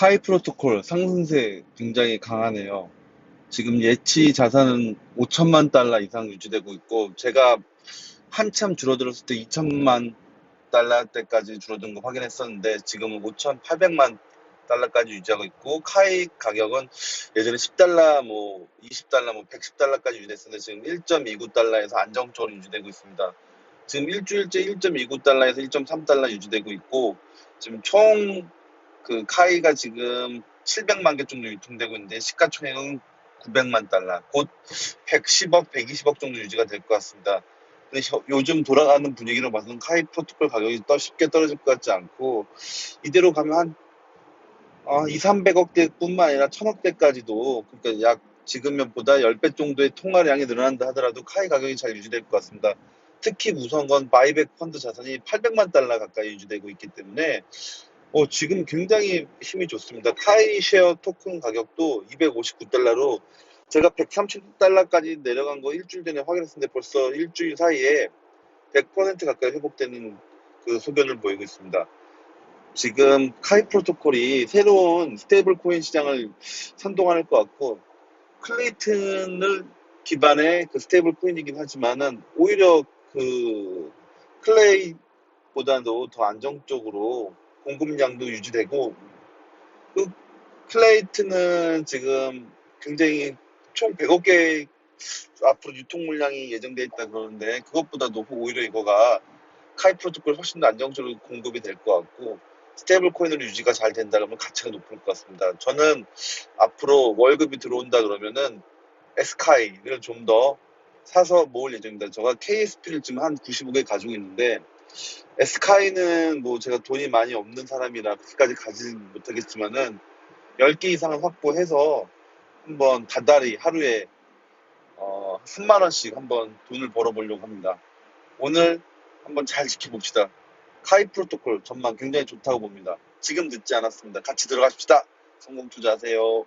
카이 프로토콜 상승세 굉장히 강하네요. 지금 예치 자산은 5천만 달러 이상 유지되고 있고 제가 한참 줄어들었을 때 2천만 달러 때까지 줄어든 거 확인했었는데 지금은 5,800만 달러까지 유지하고 있고 카이 가격은 예전에 10달러 뭐 20달러 뭐 110달러까지 유지됐었는데 지금 1.29달러에서 안정적으로 유지되고 있습니다. 지금 일주일째 1.29달러에서 1.3달러 유지되고 있고 지금 총 그 카이가 지금 700만 개 정도 유통되고 있는데 시가총액은 900만 달러 곧 110억 120억 정도 유지가 될 것 같습니다. 근데 혀- 요즘 돌아가는 분위기로 봐서는 카이 프로토콜 가격이 더 쉽게 떨어질 것 같지 않고 이대로 가면 한 어, 2, 300억대뿐만 아니라 1000억대까지도 그러니까 약 지금보다 10배 정도의 통화량이 늘어난다 하더라도 카이 가격이 잘 유지될 것 같습니다. 특히 무서운 건 바이백 펀드 자산이 800만 달러 가까이 유지되고 있기 때문에 어, 지금 굉장히 힘이 좋습니다. 카이 쉐어 토큰 가격도 259달러로 제가 130달러까지 내려간 거 일주일 전에 확인했는데 벌써 일주일 사이에 100% 가까이 회복되는 그 소견을 보이고 있습니다. 지금 카이 프로토콜이 새로운 스테이블 코인 시장을 선동할 것 같고 클레이튼을 기반의 그 스테이블 코인이긴 하지만은 오히려 그 클레이보다도 더 안정적으로 공급량도 유지되고 그 클레이트는 지금 굉장히 총 100억 개 앞으로 유통 물량이 예정돼 있다 그러는데 그것보다도 오히려 이거가 카이 프로토콜 훨씬 더 안정적으로 공급이 될 것 같고 스테이블 코인으로 유지가 잘 된다 그러면 가치가 높을 것 같습니다. 저는 앞으로 월급이 들어온다 그러면은 에스카이를 좀 더 사서 모을 예정입니다. 제가 KSP를 지금 한 95개 가지고 있는데 에스카이는 뭐 제가 돈이 많이 없는 사람이라 그렇게까지 가지는 못하겠지만은 10개 이상을 확보해서 한번 다달이 하루에 어, 3만 원씩 한번 돈을 벌어보려고 합니다. 오늘 한번 잘 지켜봅시다. 카이 프로토콜 전망 굉장히 좋다고 봅니다. 지금 늦지 않았습니다. 같이 들어가십시다. 성공 투자하세요.